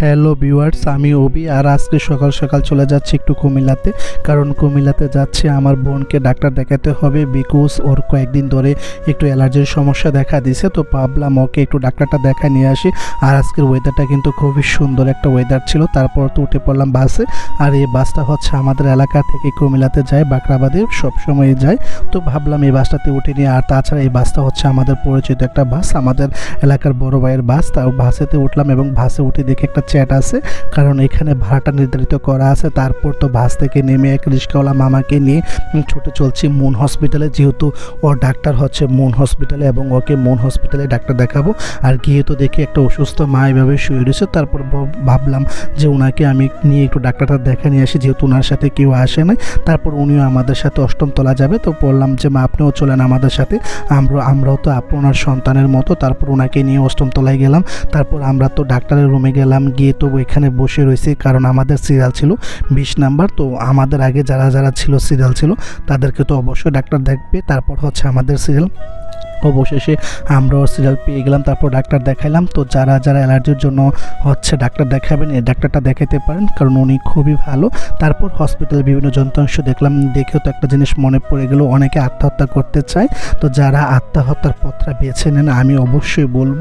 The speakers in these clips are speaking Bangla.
হ্যালো ভিউয়ার্স আমি অবি আর আজকে সকাল সকাল চলে যাচ্ছি একটু কুমিল্লাতে। কারণ কুমিল্লাতে যাচ্ছি, আমার বোনকে ডাক্তার দেখাতে হবে বিকজ ওর কয়েকদিন ধরে একটু অ্যালার্জির সমস্যা দেখা দিছে তো ভাবলাম ওকে একটু ডাক্তারটা দেখা নিয়ে আসি। আর আজকের ওয়েদারটা কিন্তু খুবই সুন্দর একটা ওয়েদার ছিল। তারপর তো উঠে পড়লাম বাসে। আর এই বাসটা হচ্ছে আমাদের এলাকা থেকে কুমিল্লাতে যায় বাকরাবাদে সবসময় যায়। তো ভাবলাম এই বাসটাতে উঠে নিয়ে, আর তাছাড়া এই বাসটা হচ্ছে আমাদের পরিচিত একটা বাস, আমাদের এলাকার বড় ভাইয়ের বাস। তাও বাসেতে উঠলাম এবং বাসে উঠে দেখে একটা চ্যাট আছে, কারণ এখানে ভাড়াটা নির্ধারিত করা আছে। তারপর তো বাস থেকে নেমে এক রিক্সাওয়ালা মামাকে নিয়ে ছুটে চলছি মুন হসপিটালে। যেহেতু ওর ডাক্তার হচ্ছে মুন হসপিটালে এবং ওকে মুন হসপিটালে ডাক্তার দেখাবো। আর গিয়ে তো দেখি একটা অসুস্থ মা এভাবে শুয়ে রয়েছে। তারপর ভাবলাম যে ওনাকে আমি নিয়ে একটু ডাক্তারটা দেখা নিয়ে আসি, যেহেতু ওনার সাথে কেউ আসে নাই। তারপর উনিও আমাদের সাথে অষ্টম তলা যাবে। তো বললাম যে, মা, আপনিও চলেন আমাদের সাথে। আমরা, আমরাও তো আপনার সন্তানের মতো। তারপর ওনাকে নিয়ে অষ্টম তলায় গেলাম। তারপর আমরা তো ডাক্তারের রুমে গেলাম। গিয়ে তো এখানে বসে রয়েছি, কারণ আমাদের সিরিয়াল ছিল বিশ নাম্বার, তো আমাদের আগে যারা যারা ছিল সিরিয়াল ছিল, তাদেরকে তো অবশ্যই ডাক্তার দেখবে, তারপর হচ্ছে আমাদের সিরিয়াল অবশেষে আমরাও সিরিয়াল পেয়ে গেলাম, তারপর ডাক্তার দেখাইলাম। তো যারা যারা অ্যালার্জির জন্য হচ্ছে ডাক্তার দেখাবেন, এই ডাক্তারটা দেখাতে পারেন, কারণ উনি খুবই ভালো। তারপর হসপিটালে বিভিন্ন যন্ত্রাংশ দেখলাম, দেখেও তো একটা জিনিস মনে পড়ে গেল, অনেকে আত্মহত্যা করতে চায়। তো যারা আত্মহত্যার পথটা বেছে নেন, আমি অবশ্যই বলব,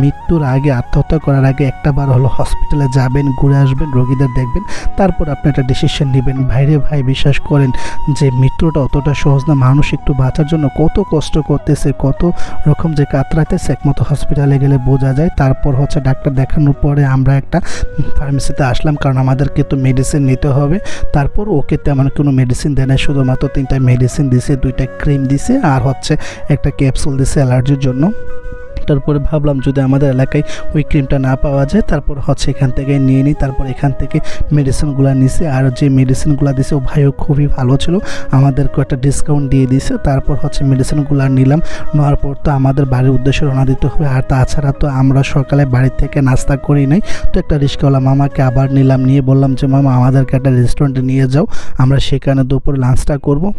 মৃত্যুর আগে আত্মহত্যা করার আগে একটা বার হলো হসপিটালে যাবেন, ঘুরে আসবেন, রোগীদের দেখবেন, তারপর আপনি একটা ডিসিশন নেবেন। ভাইরে ভাই, বিশ্বাস করেন যে মৃত্যুটা অতটা সহজ না, মানুষ একটু বাঁচার জন্য কত কষ্ট করতেছে কত রকম যে কাতরাইতেছে একমতো হসপিটালে গেলে বোঝা যায়। তারপর হচ্ছে ডাক্তার দেখানোর পরে আমরা একটা ফার্মেসিতে আসলাম, কারণ আমাদেরকে তো মেডিসিন নিতে হবে। তারপর ওকে তেমন কোনো মেডিসিন দেয় না শুধুমাত্র তিনটা মেডিসিন দিছে দুইটা ক্রিম দিছে, আর হচ্ছে একটা ক্যাপসুল দিছে অ্যালার্জির জন্য। তারপরে ভাবলাম যদি আমাদের এলাকায় ওই ক্রিমটা না পাওয়া যায়, তারপর হচ্ছে এখান থেকে নিয়ে নিই। তারপর এখান থেকে মেডিসিনগুলো নিছে। আর যে মেডিসিনগুলো দিছে, ও ভাইও খুবই ভালো ছিল। আমাদেরকে একটা ডিসকাউন্ট দিয়ে দিছে। তারপর হচ্ছে মেডিসিনগুলো নিলাম। নেওয়ার পর তো আমাদের বাড়ির উদ্দেশ্যে রওনা দিতে হবে। আর তাছাড়া তো আমরা সকালে বাড়ি থেকে নাস্তা করি নাই। তো একটা রিক্সাওয়ালা মামাকে আবার নিলাম। নিয়ে বললাম যে, মামা, আমাদেরকে একটা রেস্টুরেন্টে নিয়ে যাও। আমরা সেখানে দুপুরে লাঞ্চটা করব।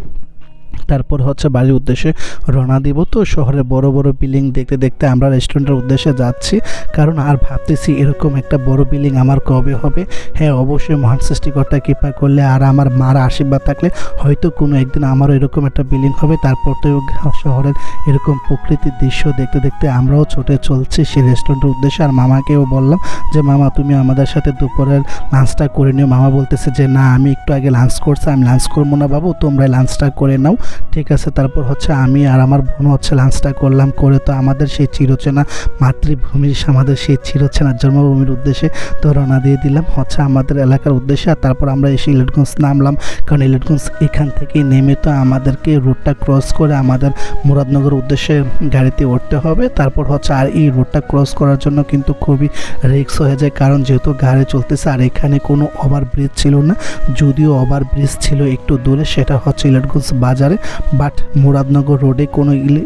তারপর হচ্ছে বাড়ির উদ্দেশ্যে রওনা দিব। তো শহরে বড় বড় বিল্ডিং দেখতে দেখতে আমরা রেস্টুরেন্টের উদ্দেশ্যে যাচ্ছি। কারণ আর ভাবতেছি এরকম একটা বড় বিল্ডিং আমার কবে হবে? হ্যাঁ অবশ্যই মহান সৃষ্টিকর্তা কৃপা করলে আর আমার মার আশীর্বাদ থাকলে হয়তো কোনো একদিন আমারও এরকম একটা বিল্ডিং হবে। তারপর তো শহরের এরকম প্রকৃতির দৃশ্য দেখতে দেখতে আমরাও ছুটে চলছি সেই রেস্টুরেন্টের উদ্দেশ্যে। আর মামাকেও বললাম যে, মামা, তুমি আমাদের সাথে দুপুরের লাঞ্চটা করে নিও। মামা বলতেছে যে, না, আমি একটু আগে লাঞ্চ করছি, আমি লাঞ্চ করব না বাবু তোমরা লাঞ্চটা করে নাও। ঠিক আছে, তারপর হচ্ছে আমি আর আমার বোন হচ্ছে লাঞ্চটা করলাম, করে তো আমাদের সেই চিরচেনা মাতৃভূমির আমাদের সেই চিরচেনা জন্মভূমির উদ্দেশ্যে তো রওনা দিয়ে দিলাম। হচ্ছে আমাদের এলাকার উদ্দেশ্যে আর তারপর আমরা এসে ইলেটগঞ্জ নামলাম, কারণ ইলেটগঞ্জ এখান থেকে নেমে তো আমাদেরকে রোডটা ক্রস করে আমাদের মুরাদনগর উদ্দেশ্যে গাড়িতে উঠতে হবে। তারপর হচ্ছে আর এই রোডটা ক্রস করার জন্য কিন্তু খুবই রিক্স হয়ে যায়, কারণ যেহেতু গাড়ি চলতেছে আর এখানে কোনো ওভার ব্রিজ ছিল না, যদিও ওভার ব্রিজ ছিল একটু দূরে, সেটা হচ্ছে ইলেটগঞ্জ বাজারে। বাট মুরাদনগর রোডে কোনো ইলে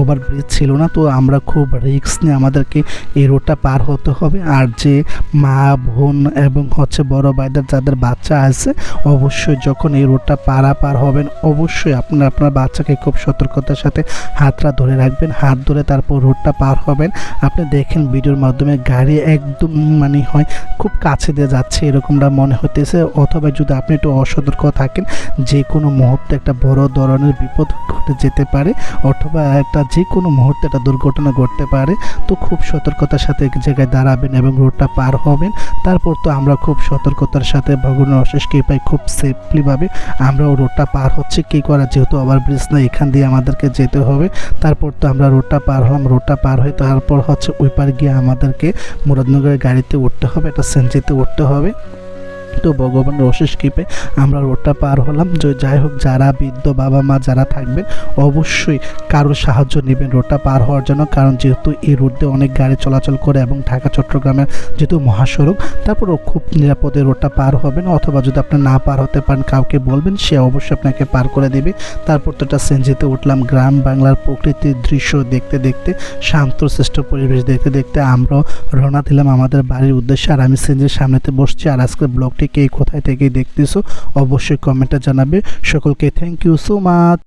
ওভার ব্রিজ ছিল না, তো আমরা খুব রিক্স নিয়ে আমাদেরকে এই রোডটা পার হতে হবে। আর যে মা, বোন এবং হচ্ছে বড় ভাইদের যাদের বাচ্চা আছে, অবশ্যই যখন এই রোডটা পারাপার হবেন, অবশ্যই আপনার আপনার বাচ্চাকে খুব সতর্কতার সাথে হাতটা ধরে রাখবেন। হাত ধরে তারপর রোডটা পার হবেন। আপনি দেখেন ভিডিওর মাধ্যমে গাড়ি একদম মানে হয় খুব কাছে দিয়ে যাচ্ছে, এরকমটা মনে হতেছে অথবা যদি আপনি একটু অসতর্ক থাকেন যে কোনো মুহূর্তে একটা ধরনের বিপদ ঘটে যেতে পারে অথবা একটা যে কোনো মুহূর্তে একটা দুর্ঘটনা ঘটতে পারে, তো খুব সতর্কতার সাথে এক জায়গায় দাঁড়াবেন এবং রোডটা পার হবেন। তারপর তো আমরা খুব সতর্কতার সাথে ভগবানের অশেষ কৃপায় খুব সেফলিভাবে আমরাও রোডটা পার হচ্ছে। কী করা যেহেতু ওভার ব্রিজ না এখান দিয়ে আমাদেরকে যেতে হবে। তারপর তো আমরা রোডটা পার হলাম, রোডটা পার হয়ে তারপর হচ্ছে ওই পার গিয়ে আমাদেরকে মুরাদনগরের গাড়িতে উঠতে হবে, একটা সেঞ্চিতে উঠতে হবে। তো ভগবানের অশেষ কৃপে আমরা রোডটা পার হলাম। যে যাই হোক, যারা বৃদ্ধ বাবা মা যারা থাকবেন, অবশ্যই কারোর সাহায্য নেবেন রোডটা পার হওয়ার জন্য। কারণ যেহেতু এই রোড দিয়ে অনেক গাড়ি চলাচল করে এবং ঢাকা, চট্টগ্রামের যেহেতু মহাসড়ক, তারপরও খুব নিরাপদে রোডটা পার হবেন অথবা যদি আপনি না পার হতে পারেন, কাউকে বলবেন, সে অবশ্যই আপনাকে পার করে দেবে। তারপর তো একটা সেঞ্জিতে উঠলাম। গ্রাম বাংলার প্রকৃতির দৃশ্য দেখতে দেখতে, শান্ত, শ্রেষ্ঠ পরিবেশ দেখতে দেখতে আমরাও রওনা দিলাম আমাদের বাড়ির উদ্দেশ্যে। আর আমি সেঞ্জের সামনেতে বসছি। আর আজকের ব্লগটি কে কোথায় থেকে দেখতেছো অবশ্যই কমেন্টে জানাবে। সকলকে থ্যাংক ইউ সো মাচ